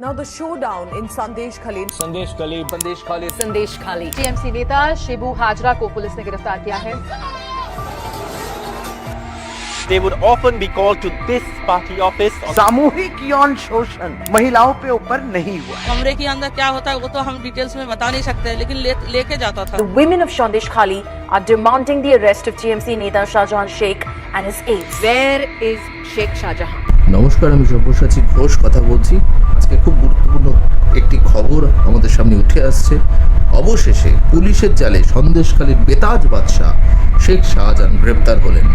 Now the showdown in Sandesh Khali. संदेश कली संदेश खालिद संदेश खाली टीएमसी नेता शिबू हाजरा को पुलिस ने गिरफ़्तार किया है they would often be called to this party office सामूहिक यौन शोषण महिलाओं पे ऊपर नहीं हुआ कमरे के अंदर क्या होता है वो तो हम डिटेल्स में बता नहीं सकते लेकिन ले, लेके जाता था The women of Shandesh Khali are demanding the arrest of TMC Neta Shahjahan Sheikh and his aides. Where is Sheikh Shahjahan? নমস্কার, আমি সব্যসাচী ঘোষ কথা বলছি। আজকে খুব গুরুত্বপূর্ণ একটি খবর আমাদের সামনে উঠে আসছে। অবশেষে পুলিশের জালে সন্দেশখালীর বেতাজ বাদশাহ শেখ শাহজাহান গ্রেপ্তার হলেন।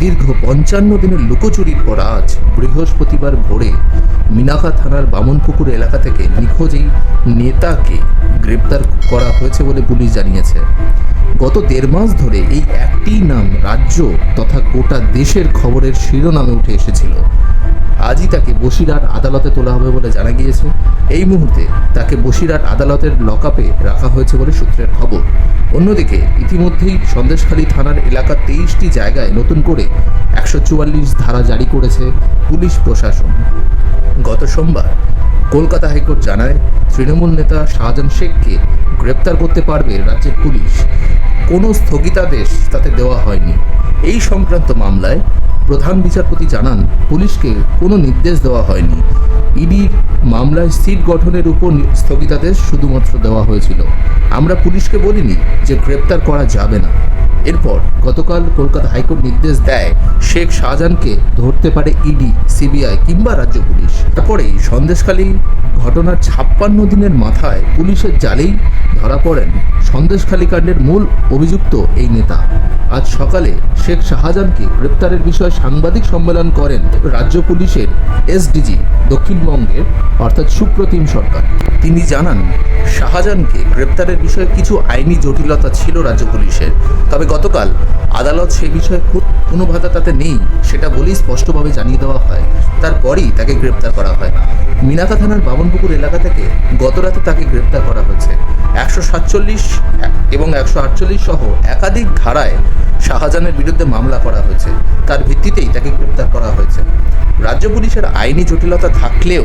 দীর্ঘ পঞ্চান্ন দিনের লুকোচুরির পর আজ বৃহস্পতিবার ভোরে মিনাখা থানার বামনপুকুর এলাকা থেকে নিখোঁজ এই নেতাকে গ্রেপ্তার করা হয়েছে বলে পুলিশ জানিয়েছে। গত দেড় মাস ধরে এই একটি নাম রাজ্য তথা গোটা দেশের খবরের শিরোনামে উঠে এসেছিল। আজই তাকে বসিরহাট আদালতে তোলা হবে বলে জানা গিয়েছে। এই মুহূর্তে তাকে বসিরহাট আদালতের লকআপে রাখা হয়েছে বলে সূত্রের খবর। অন্যদিকে ইতিমধ্যেই সন্দেশখালী থানার এলাকার তেইশটি জায়গায় নতুন করে একশো চুয়াল্লিশ ধারা জারি করেছে পুলিশ প্রশাসন। গত সোমবার কলকাতা হাইকোর্ট জানায়, তৃণমূল নেতা শাহজাহান শেখকে গ্রেপ্তার করতে পারবে রাজ্যের পুলিশ। কোনো স্থগিতাদেশ তাতে দেওয়া হয়নি। এই সংক্রান্ত মামলায় প্রধান বিচারপতি জানান, পুলিশকে কোনো নির্দেশ দেওয়া হয়নি। ইডির মামলায় সিট গঠনের উপর স্থগিতাদেশ শুধুমাত্র দেওয়া হয়েছিল। আমরা পুলিশকে বলিনি যে গ্রেপ্তার করা যাবে না। এরপর গতকাল কলকাতা হাইকোর্ট নির্দেশ দেয়, শেখ শাহজাহানকে ধরতে পারে ইডি, সিবিআই কিংবা রাজ্য পুলিশ। তারপরেই সন্দেশখালী ঘটনার ছাপ্পান্ন দিনের মাথায় পুলিশের জালেই ধরা পড়েন সন্দেশখালী কাণ্ডের মূল অভিযুক্ত এই নেতা। আজ সকালে শেখ শাহজাহানকে গ্রেপ্তারের বিষয়ে সাংবাদিক সম্মেলন করেন রাজ্য পুলিশের এসডিজি দক্ষিণবঙ্গের, অর্থাৎ সুপ্রতিম সরকার। তিনি জানান, শাহজাহানকে গ্রেপ্তারের বিষয়ে কিছু আইনি জটিলতা ছিল রাজ্য পুলিশের, তবে গতকাল আদালত সে বিষয়ে কোনো বাধা তাতে নেই, সেটা বলেই স্পষ্টভাবে জানিয়ে দেওয়া হয়। তারপরেই তাকে গ্রেপ্তার করা হয়। মিনাকা থানার বামনপুকুর এলাকা থেকে গতরাতে তাকে গ্রেপ্তার করা হয়েছে। একশো সাতচল্লিশ এবং একশো আটচল্লিশ সহ একাধিক ধারায় শাহজাহানের বিরুদ্ধে মামলা করা হয়েছে। তার ভিত্তিতেই তাকে গ্রেপ্তার করা হয়েছে। রাজ্য পুলিশের আইনি জটিলতা থাকলেও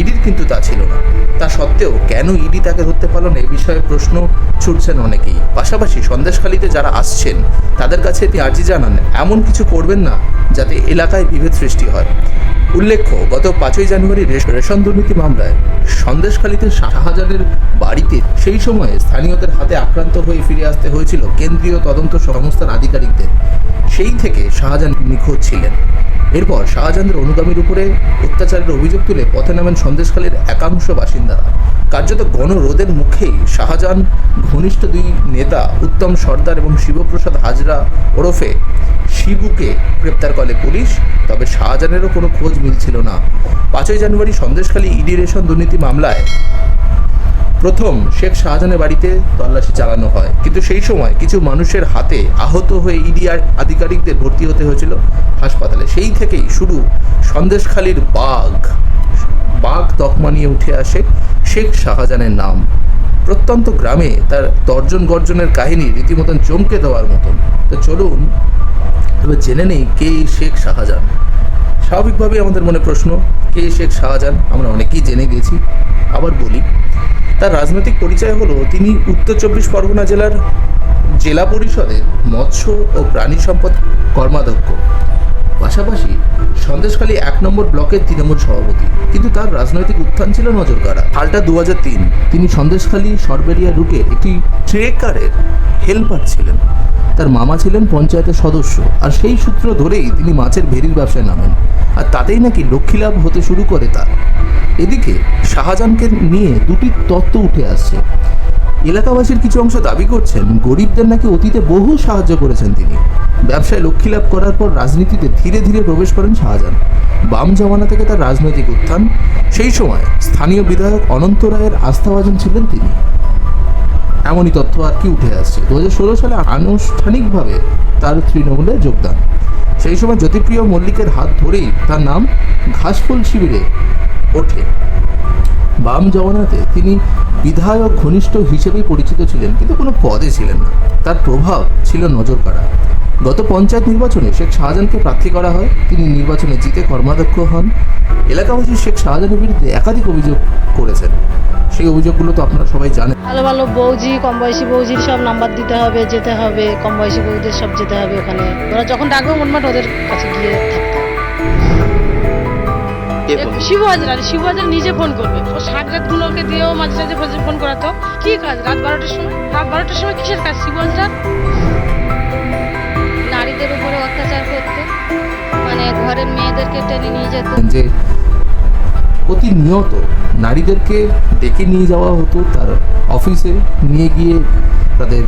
ইডির কিন্তু তা ছিল না। তা সত্ত্বেও কেন ইডি তাকে ধরতে পারল না এ বিষয়ে প্রশ্ন ছুটছেন অনেকেই। পাশাপাশি সন্দেশখালীতে যারা আসছেন, তাদের কাছে তিনি আর্জি জানান, এমন কিছু করবেন না যাতে এলাকায় বিভেদ সৃষ্টি হয়। উল্লেখ্য, গত পাঁচই জানুয়ারি রেশন দুর্নীতি মামলায় সন্দেশখালীতে শাহজাহানের বাড়িতে সেই সময়ে স্থানীয়দের হাতে আক্রান্ত হয়ে ফিরে আসতে হয়েছিল কেন্দ্রীয় তদন্ত সংস্থার আধিকারিকদের। সেই থেকে শাহজাহান নিখোঁজ ছিলেন। এরপর শাহজাহানের অনুগামীর উপরে অত্যাচারের অভিযোগ তুলে পথে নামেন সন্দেশখালীর একাংশ বাসিন্দারা। কার্যত গণরোধের মুখেই শাহজাহান ঘনিষ্ঠ দুই নেতা উত্তম সর্দার এবং শিবপ্রসাদ হাজরা ওরফে শিবুকে গ্রেপ্তার করে পুলিশ, তবে শাহজাহানেরও কোনো খোঁজ মিলছিল না। পাঁচই জানুয়ারি সন্দেশখালী ইডি রেশন দুর্নীতি মামলায় প্রথম শেখ শাহজাহানের বাড়িতে তল্লাশি চালানো হয়। কিন্তু সেই সময় কিছু মানুষের হাতে আহত হয়ে ইডি আধিকারিকদের ভর্তি হতে হয়েছিল হাসপাতালে। সেই থেকেই শুরু সন্দেশখালীর বাঘ। বাঘ তকমা নিয়ে উঠে আসে শেখ শাহজাহানের নাম। প্রত্যন্ত গ্রামে তার তর্জন গর্জনের কাহিনী রীতিমতন চমকে দেওয়ার মতন। তো চলুন এবার জেনে নেই কে শেখ শাহজাহান। স্বাভাবিকভাবেই আমাদের মনে প্রশ্ন, কে শেখ শাহজাহান? আমরা অনেকেই জেনে গেছি আবার বলি, তার রাজনৈতিক পরিচয় হলো তিনি উত্তর চব্বিশ পরগনা জেলার জেলা পরিষদের মৎস্য ও প্রাণী সম্পদ কর্মাধ্যক্ষ। পাশাপাশি সন্দেশখালী এক নম্বর ব্লকের তৃণমূল সভাপতি। কিন্তু তার রাজনৈতিক উত্থান ছিল নজর কাড়া হালটা দু তিন, তিনি সন্দেশখালী, সরবেরিয়া রুটে একটি ট্রেকারের হেল্পার ছিলেন। তার মামা ছিলেন পঞ্চায়েতের সদস্য। আর সেই সূত্র ধরেই তিনি মাছের ভেরির ব্যবসায় নামেন। আর তাতেই নাকি লক্ষ্মীলাভ হতে শুরু করে তার। এদিকে শাহজাহানকে নিয়ে দুটি তত্ত্ব উঠে আসছে। এলাকাবাসীর কিছু অংশ দাবি করছেন, গরিবদের নাকি অতীতে বহু সাহায্য করেছেন তিনি। ব্যবসায় লক্ষ্মীলাভ করার পর রাজনীতিতে ধীরে ধীরে প্রবেশ করেন শাহজাহান। বাম জমানা থেকে তার রাজনৈতিক উত্থান, সেই সময় স্থানীয় বিধায়ক অনন্ত রায়ের আস্থাভাজন ছিলেন তিনি। এমনই তথ্য আর কি উঠে আসছে? দু হাজার ষোলো সালে আনুষ্ঠানিকভাবে তার তৃণমূলে যোগদান। সেই সময় জ্যোতিপ্রিয় মল্লিকের হাত ধরেই তার নাম ঘাসফুল শিবিরে ওঠে। বাম জমানাতে তিনি বিধায়ক, ঘনিষ্ঠ হিসেবেই পরিচিত ছিলেন, কিন্তু কোনো পদে ছিলেন না। তার প্রভাব ছিল নজর কাড়া গত পঞ্চায়েত নির্বাচনে শেখ শাহজাহানকে প্রার্থী করা হয়। তিনি নির্বাচনে জিতে কর্মাধ্যক্ষ হন। এলাকাবাসী শেখ শাহজাহানের বিরুদ্ধে একাধিক অভিযোগ করেছেন। সেই অভিযোগগুলো তো আপনারা সবাই জানেন। ভালো ভালো বৌজি কম বয়সী বৌজির সব নাম্বার দিতে হবে যেতে হবে কম বয়সী বৌদের সব যেতে হবে ওখানে। ওরা যখন ডাকবে মোটমাট ওদের কাছে গিয়ে থাকতে শিবু হাজরা শিবু হাজরা নিজে ফোন করবে। ও ষাট গুলোকে দিয়েও মাঝে মাঝে ফোন- ফোন করাতো। কি কাজ? রাত বারোটার সময়? রাত বারোটার সময় কিসের কাজ শিবু হাজরা নারীদের উপরে অত্যাচার করতো। মানে ঘরের মেয়েদেরকে টেনে নিয়ে যেত। যে প্রতিনিয়ত নারীদেরকে ডেকে নিয়ে যাওয়া হতো তার অফিসে নিয়ে গিয়ে তাদের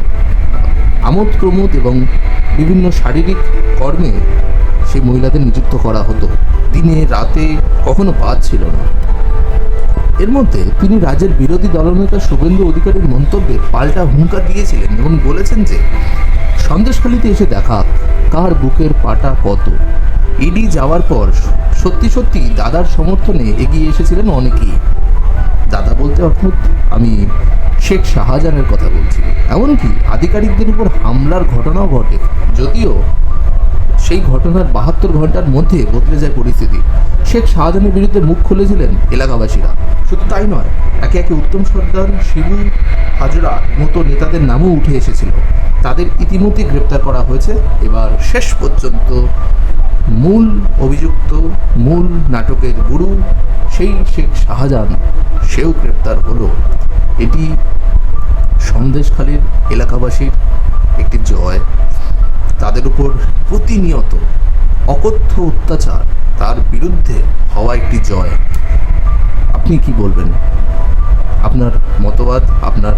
আমোদ প্রমোদ এবং বিভিন্ন শারীরিক কর্মে সেই মহিলাদের নিযুক্ত করা হতো। দিনে, রাতে কখনো বাদ ছিল না। এর মধ্যে তিনি রাজ্যের বিরোধী দলনেতা শুভেন্দু অধিকারীর মন্তব্যে পাল্টা হুঙ্কার দিয়েছিলেন এবং বলেছেন যে, সন্দেশখালিতে এসে দেখা কার বুকের পাটা কত? ইডি যাওয়ার পর সত্যি সত্যি দাদার সমর্থনে এগিয়ে এসেছিলেন অনেকেই। দাদা বলতে, অর্থাৎ আমি শেখ শাহজাহানের কথা বলছি এমনকি আধিকারিকদের উপর হামলার ঘটনাও ঘটে। যদিও সেই ঘটনার বাহাত্তর ঘণ্টার মধ্যে বদলে যায় পরিস্থিতি। শেখ শাহজাহানের বিরুদ্ধে মুখ খুলেছিলেন এলাকাবাসীরা। শুধু তাই নয়, একে একে উত্তম সর্দার শিবু, হাজরা মতো নেতাদের নামও উঠে এসেছিল। তাদের ইতিমধ্যে গ্রেপ্তার করা হয়েছে। এবার শেষ পর্যন্ত মূল অভিযুক্ত, মূল নাটকের গুরু সেই শেখ শাহজাহান। সেও গ্রেপ্তার হলো। এটি সন্দেশখালীর এলাকাবাসীর একটি জয়। তাদের উপর প্রতিনিয়ত অকথ্য অত্যাচার, তার বিরুদ্ধে হওয়া একটি জয়। আপনি কি বলবেন? আপনার মতবাদ, আপনার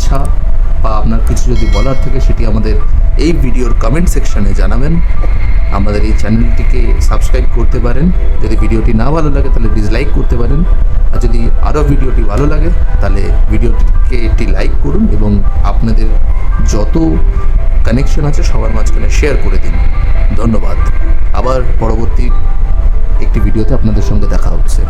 ইচ্ছা বা আপনার কিছু যদি বলার থাকে সেটি আমাদের এই ভিডিওর কমেন্ট সেকশনে জানাবেন। আমাদের এই চ্যানেলটিকে সাবস্ক্রাইব করতে পারেন। যদি ভিডিওটি না ভালো লাগে তাহলে ডিসলাইক করতে পারেন। আর যদি আরও ভিডিওটি ভালো লাগে তাহলে ভিডিওটিকে একটি লাইক করুন এবং আপনাদের যত কানেকশন আছে সবার মাঝখানে শেয়ার করে দিন। ধন্যবাদ। আবার পরবর্তী একটি ভিডিওতে আপনাদের সঙ্গে দেখা হচ্ছে।